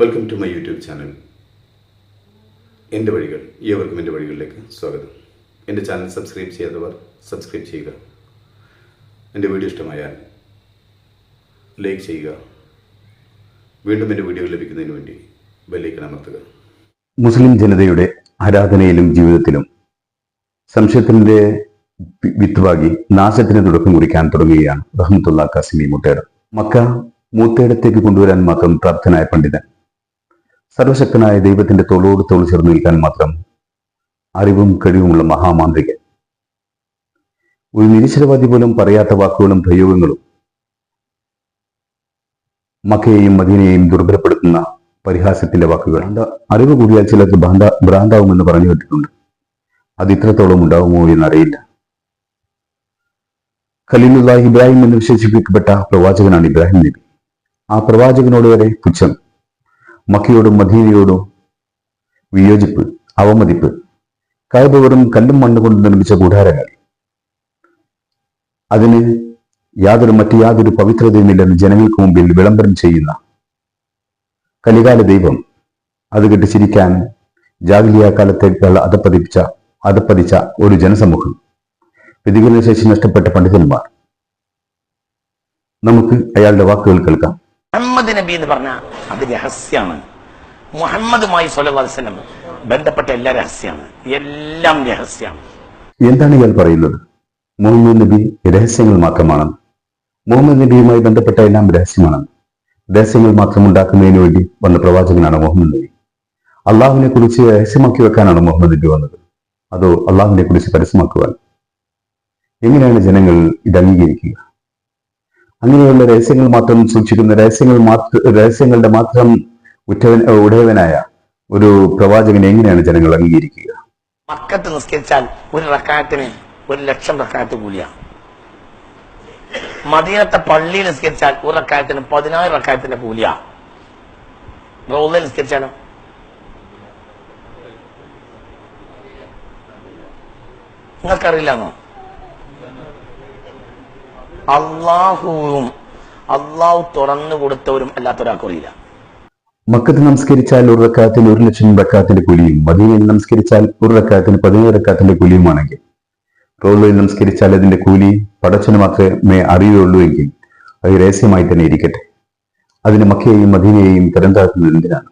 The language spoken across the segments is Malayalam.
Welcome to my YouTube channel എന്റെ വഴികൾ ഏവർക്കും എന്റെ വഴികളിലേക്ക് സ്വാഗതം. എന്റെ ചാനൽ സബ്സ്ക്രൈബ് ചെയ്യാത്തവർ സബ്സ്ക്രൈബ് ചെയ്യുക. എന്റെ വീഡിയോ ഇഷ്ടമായാൽ ലൈക്ക് ചെയ്യുക. വീണ്ടും എന്റെ വീഡിയോ ലഭിക്കുന്നതിന് വേണ്ടി ബെല്ലൈക്കൺ അമർത്തുക. മുസ്ലിം ജനതയുടെ ആരാധനയിലും ജീവിതത്തിലും സംശയത്തിന്റെ വിത്തുവാകി നാശത്തിന് തുടക്കം കുറിക്കാൻ തുടങ്ങുകയാണ് റഹ്മത്തുള്ള കാസിമി മുട്ടേടം മക്ക മൂത്തേടത്തേക്ക് കൊണ്ടുവരാൻ മാത്രം പ്രാപ്തനായ പണ്ഡിതൻ സർവശക്തനായ ദൈവത്തിന്റെ തോളോട് തോൾ ചേർന്ന് നിൽക്കാൻ മാത്രം അറിവും കഴിവുമുള്ള മഹാമാന്ത്രികൻ. ഒരു നിരീശ്വരവാദി പോലും പറയാത്ത വാക്കുകളും പ്രയോഗങ്ങളും മക്കയെയും മദീനയെയും ദുർബലപ്പെടുത്തുന്ന പരിഹാസത്തിന്റെ വാക്കുകൾ. അറിവ് കൂടിയാൽ ചിലർക്ക് ഭ്രാന്ത ഭ്രാന്താവുമെന്ന് പറഞ്ഞു കേട്ടിട്ടുണ്ട്. അത് ഇത്രത്തോളം ഉണ്ടാവുമോ എന്നറിയില്ല ഖലീലുല്ലാഹ് ഇബ്രാഹിം എന്ന് വിശേഷിപ്പിക്കപ്പെട്ട പ്രവാചകനാണ് ഇബ്രാഹിം നബി. ആ പ്രവാചകനോട് വരെ പുച്ഛം. മക്കയോടും മദീനയോടും വിയോജിപ്പ് അവമതിപ്പ് കയബ വെറും കല്ലും മണ്ണ് കൊണ്ട് നിർമ്മിച്ച കൂടാരങ്ങൾ. അതിന് യാതൊരു മറ്റു യാതൊരു പവിത്രതയുമില്ലെന്ന് ജനങ്ങൾക്ക് മുമ്പിൽ വിളംബരം ചെയ്യുന്ന കലികാല ദൈവം അത് കേട്ട് ചിരിക്കാൻ ജാഗിലിയ കാലത്തേക്കാൾ അതപ്പതിപ്പിച്ച അതപ്പതിച്ച ഒരു ജനസമൂഹം. പ്രതികരണ ശേഷി നഷ്ടപ്പെട്ട പണ്ഡിതന്മാർ. നമുക്ക് അയാളുടെ വാക്കുകൾ കേൾക്കാം. മുഹമ്മദ് നബി എന്ന് പറഞ്ഞാൽ അത് രഹസ്യമാണ് മുഹമ്മദുമായി സ്വലം ബന്ധപ്പെട്ട എല്ലാ രഹസ്യമാണ് എല്ലാം രഹസ്യമാണ് എന്താണ് ഇയാൾ പറയുന്നത്? മുഹമ്മദ് നബി രഹസ്യങ്ങൾ മാത്രമാണെന്ന് മുഹമ്മദ് നബിയുമായി ബന്ധപ്പെട്ട എല്ലാം രഹസ്യമാണ്. രഹസ്യങ്ങൾ മാത്രം ഉണ്ടാക്കുന്നതിന് വേണ്ടി വന്ന പ്രവാചകനാണ് മുഹമ്മദ് നബി. അള്ളാഹുവിനെ കുറിച്ച് രഹസ്യമാക്കി വെക്കാനാണ് മുഹമ്മദ് നബി വന്നത്. അതോ അള്ളാഹുവിനെ കുറിച്ച് പരസ്യമാക്കുവാൻ? എങ്ങനെയാണ് ജനങ്ങൾ ഇത് അംഗീകരിക്കുക? അങ്ങനെയുള്ള രഹസ്യങ്ങൾ മാത്രം സൂക്ഷിക്കുന്ന രഹസ്യങ്ങൾ മാത്ര രഹസ്യങ്ങളുടെ മാത്രം ഉറ്റവൻ ഉടയവനായ ഒരു പ്രവാചകനെ എങ്ങനെയാണ് ജനങ്ങൾ അംഗീകരിക്കുക? മക്കത്ത് നിസ്കരിച്ചാൽ ഒരു റക്കായത്തിന് ഒരു ലക്ഷം റക്കായത്ത് കൂലിയാണ് മദീനത്തെ പള്ളിയിൽ നിസ്കരിച്ചാൽ ഒരു റക്കായത്തിന് പതിനായിരം റക്കായത്തിന്റെ കൂലിയാണ് റോളിൽ നിസ്കരിച്ചാലോ? നിങ്ങൾക്കറിയില്ലെന്നോ? അള്ളാഹുവും അള്ളാഹു തുറന്നു കൊടുത്തവരും അല്ലാത്തൊരാൾക്കും അറിയില്ല. മക്കത്ത് നമസ്കരിച്ചാൽ ഒരു റക്കാത്തിന് ഒരു ലക്ഷം റക്കാത്തിന്റെ കൂലിയും മദീനയിൽ നമസ്കരിച്ചാൽ ഒരു റക്കാത്തിന് പതിനേഴ് റക്കാത്തിന്റെ കൂലിയുമാണെങ്കിൽ. റോളിൽ നമസ്കരിച്ചാൽ അതിന്റെ കൂലി പടച്ചന് മാത്രമേ അറിയുള്ളൂ എങ്കിൽ അത് രഹസ്യമായി തന്നെ ഇരിക്കട്ടെ. അതിന് മക്കയെയും മദീനയെയും തരംതാക്കുന്നത് എന്തിനാണ്?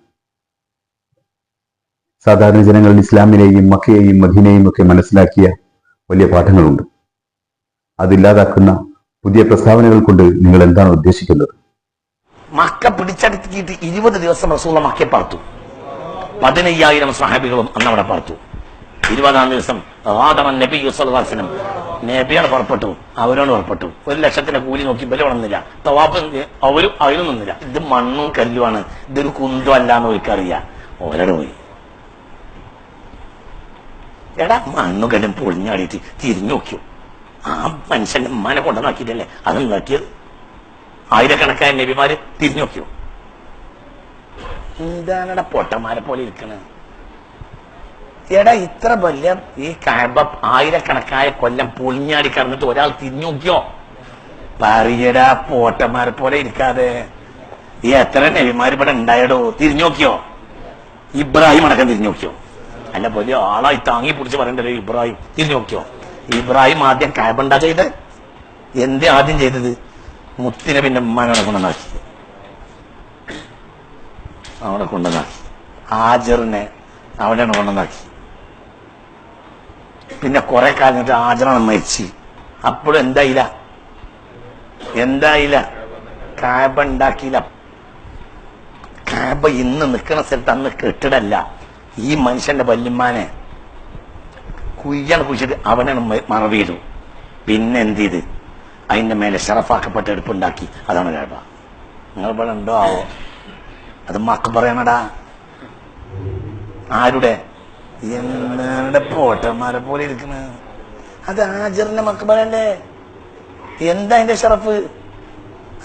സാധാരണ ജനങ്ങൾ ഇസ്ലാമിനെയും മക്കയെയും മദീനയെയും ഒക്കെ മനസ്സിലാക്കിയ വലിയ പാഠങ്ങളുണ്ട്. അതില്ലാതാക്കുന്ന പുതിയ പ്രസ്താവനകൾ കൊണ്ട് നിങ്ങൾ എന്താണ് ഉദ്ദേശിക്കുന്നത്? മക്ക പിടിച്ചടക്കിയിട്ട് ഇരുപത് ദിവസം റസൂള്ള മക്കെ പാർത്തു. പതിനയ്യായിരം സഹാബികളും അന്ന് അവിടെ പാർത്തു. ഇരുപതാം ദിവസം ആദമൻ നബി യുസലം നബിയാണ് പുറപ്പെട്ടു അവരോട് പുറപ്പെട്ടു. ഒരു ലക്ഷത്തിന്റെ കൂലി നോക്കി ബലം ഉണർന്നില്ല തവാപ്പ് അവരും അവരും നിന്നില്ല. ഇത് മണ്ണും കല്ലുമാണ്. ഇതൊരു കുന്തും അല്ല എന്ന് അവർക്കറിയാം ഓരോട് പോയി. എടാ മണ്ണും കല്ലും പൊളിഞ്ഞാടിയിട്ട് തിരിഞ്ഞു നോക്കിയോ? ആ മനുഷ്യന്റെ ഉമ്മാനെ കൊണ്ടുവന്നാക്കിയിട്ടല്ലേ അതുണ്ടാക്കിയത് ആയിരക്കണക്കായ നബിമാര് തിരിഞ്ഞു നോക്കിയോ? എന്താണട പൊട്ടന്മാരെ പോലെ ഇരിക്കണത് എടാ ഇത്ര വലിയ ഈ കാബ ആയിരക്കണക്കായ കൊല്ലം പൊളിഞ്ഞാടി കടന്നിട്ട് ഒരാൾ തിരിഞ്ഞു നോക്കിയോ? പറയടാ പോട്ടന്മാരെ പോലെ ഇരിക്കാതെ. ഈ എത്ര നബിമാര് ഇവിടെ ഉണ്ടായടോ? തിരിഞ്ഞു നോക്കിയോ? ഇബ്രാഹിം അടക്കം തിരിഞ്ഞു നോക്കിയോ? അല്ല വലിയ ആളായി താങ്ങി പിടിച്ച് പറയണ്ടല്ലോ ഇബ്രാഹിം. തിരിഞ്ഞു നോക്കിയോ? ഇബ്രാഹിം ആദ്യം കാബണ്ട ചെയ്ത്? എന്തേ ആദ്യം ചെയ്തത്? മുത്തിനെ പിന്നെ ഉമ്മാനോടെ കൊണ്ടുവന്നാക്കി അവിടെ കൊണ്ടുവന്നാക്കി ആജറിനെ അവിടെയാണ് കൊണ്ടുവന്നാക്കി പിന്നെ കുറെ കാലം ആചരണം മരിച്ചു. അപ്പോഴും എന്തായില്ല എന്തായില്ല കാബ ഉണ്ടാക്കിയില്ല. കാബ ഇന്ന് നിൽക്കുന്ന സ്ഥലത്ത് അന്ന് കെട്ടിടല്ല. ഈ മനുഷ്യന്റെ വല്യമ്മാനെ കുയ്യാണ് കുഴിച്ചിട്ട് അവനാണ് മറവിയിടും പിന്നെ എന്ത് ചെയ്ത് അതിന്റെ മേലെ ഷറഫാക്കപ്പെട്ട എടുപ്പുണ്ടാക്കി. അതാണ് കാബ നിങ്ങൾ ഇവിടെ ഉണ്ടോ? ആവോ? അത് മക്ക പറയണടാ. ആരുടെ? എന്താണ് പോട്ടന്മാരെ പോലെ ഇരിക്കുന്നത് അത് ആജറിന്റെ മക്ക പറയണ്ടേ? എന്താ അതിന്റെ ഷറഫ്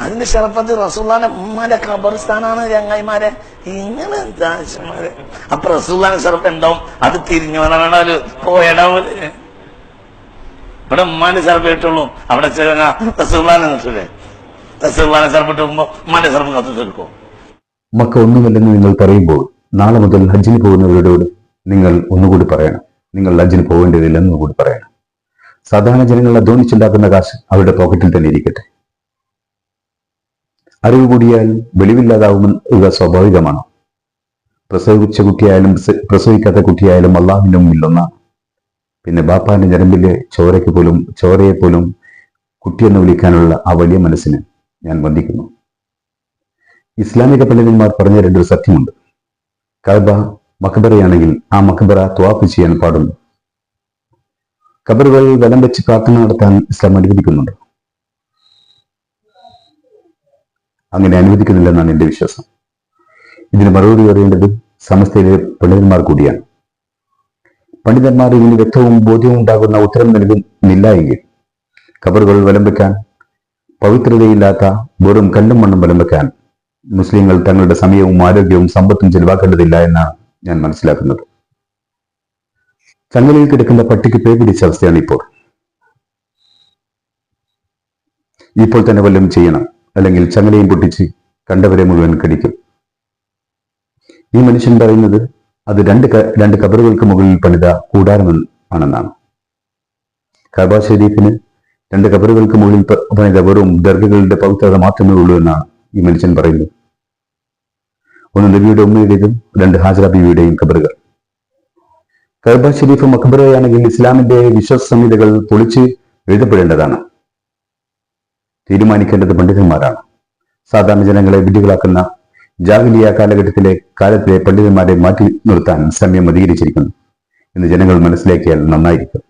അതിന്റെ ഷറഫ് അത് റസൂള്ളാന്റെ ഉമ്മാന്റെ ഖബർസ്ഥാനാണ് ചങ്ങായിമാരെ. ഇങ്ങനെ ദാശമാരെ അപ്പൊ റസൂള്ളാന്റെ ഷറഫ് ഉണ്ടാവും അത് തിരിഞ്ഞു വന്നാൽ പോയടാ പോലെ ഇവിടെ ഉമ്മാന്റെ ഷറഫ് ഇട്ടുള്ളൂ അവിടെ റസൂള്ളാനെ നിർത്തില്ലേ റസൂള്ളാനെ ഷറഫ് ഇട്ടുമ്പോ ഉമ്മാന്റെ ഷറഫ് കത്തു തീർക്കും? മക്ക ഒന്നുമില്ലെന്ന് നിങ്ങൾ പറയുമ്പോൾ നാളെ മുതൽ ഹജ്ജിന് പോകുന്നവരോട് നിങ്ങൾ ഒന്നുകൂടി പറയണം. നിങ്ങൾ ഹജ്ജിന് പോകേണ്ടതില്ലെന്നും കൂടി പറയണം. സാധാരണ ജനങ്ങൾ അധ്വാനിച്ചുണ്ടാക്കുന്ന കാശ് അവരുടെ പോക്കറ്റിൽ തന്നെ ഇരിക്കട്ടെ. അറിവ് കൂടിയാൽ വെളിവില്ലാതാവുക സ്വാഭാവികമാണ്. പ്രസവിച്ച കുട്ടിയായാലും പ്രസവിക്കാത്ത കുട്ടിയായാലും അള്ളാഹുവിന്റെ മുമ്പിലൊന്നാണ് പിന്നെ ബാപ്പാന്റെ ഞരമ്പിലെ ചോരയ്ക്ക് പോലും ചോരയെ പോലും കുട്ടിയെന്ന് വിളിക്കാനുള്ള ആ വലിയ മനസ്സിന് ഞാൻ വന്ദിക്കുന്നു. ഇസ്ലാമിക പണ്ഡിതന്മാർ പറഞ്ഞ രണ്ടൊരു സത്യമുണ്ട്. കഅബ മക്ബറയാണെങ്കിൽ ആ മക്ബറ ത്വാപ്പ് ചെയ്യാൻ പാടുന്നു കബറുകളിൽ വലം വെച്ച് പ്രാർത്ഥന നടത്താൻ ഇസ്ലാം അനുവദിക്കുന്നുണ്ട്. അങ്ങനെ അനുവദിക്കുന്നില്ലെന്നാണ് എന്റെ വിശ്വാസം. ഇതിന് മറുപടി പറയേണ്ടത് സമസ്തയിലെ പണ്ഡിതന്മാർ കൂടിയാണ്. പണ്ഡിതന്മാർ ഇതിന് വ്യക്തവും ബോധ്യവും ഉണ്ടാകുന്ന ഉത്തരം നൽകുന്നില്ല എങ്കിൽ കബറുകൾ വലം വെക്കാൻ പവിത്രതയില്ലാത്ത വെറും കല്ലും മണ്ണും വലം വെക്കാൻ മുസ്ലിങ്ങൾ തങ്ങളുടെ സമയവും ആരോഗ്യവും സമ്പത്തും ചെലവാക്കേണ്ടതില്ല എന്നാണ് ഞാൻ മനസ്സിലാക്കുന്നത്. ചങ്ങലയിൽ കിടക്കുന്ന പട്ടിക്ക് പേ പിടിച്ച അവസ്ഥയാണ് ഇപ്പോൾ. ഇപ്പോൾ തന്നെ വല്ലതും ചെയ്യണം. അല്ലെങ്കിൽ ചങ്ങലയും പൊട്ടിച്ച് കണ്ടവരെ മുഴുവൻ കടിക്കും. ഈ മനുഷ്യൻ പറയുന്നത് അത് രണ്ട് രണ്ട് കബറുകൾക്ക് മുകളിൽ പണിത കൂടാരമെന്ന് ആണെന്നാണ്. കബ ഷരീഫിന് രണ്ട് കബറുകൾക്ക് മുകളിൽ പണിത വെറും ദർഗകളുടെ പവിത്രത മാത്രമേ ഉള്ളൂ എന്നാണ് ഈ മനുഷ്യൻ പറയുന്നത്. ഒന്ന് നബിയുടെ ഉമ്മയുടേതും രണ്ട് ഹാജറ ബിബിയുടെയും കബറുകൾ. കഅബ ഷെരീഫ് മക്ബറയാണെങ്കിൽ ഇസ്ലാമിന്റെ വിശ്വസംഹിതകൾ പൊളിച്ച് എഴുതപ്പെടേണ്ടതാണ്. തീരുമാനിക്കേണ്ടത് പണ്ഡിതന്മാരാണ്. സാധാരണ ജനങ്ങളെ വിഡ്ഢികളാക്കുന്ന ജാഗിലിയ കാലഘട്ടത്തിലെ കാലത്തിലെ പണ്ഡിതന്മാരെ മാറ്റി നിർത്താൻ സമയം അധികരിച്ചിരിക്കുന്നു. എന്ന് ജനങ്ങൾ മനസ്സിലാക്കിയാൽ നന്നായിരിക്കും.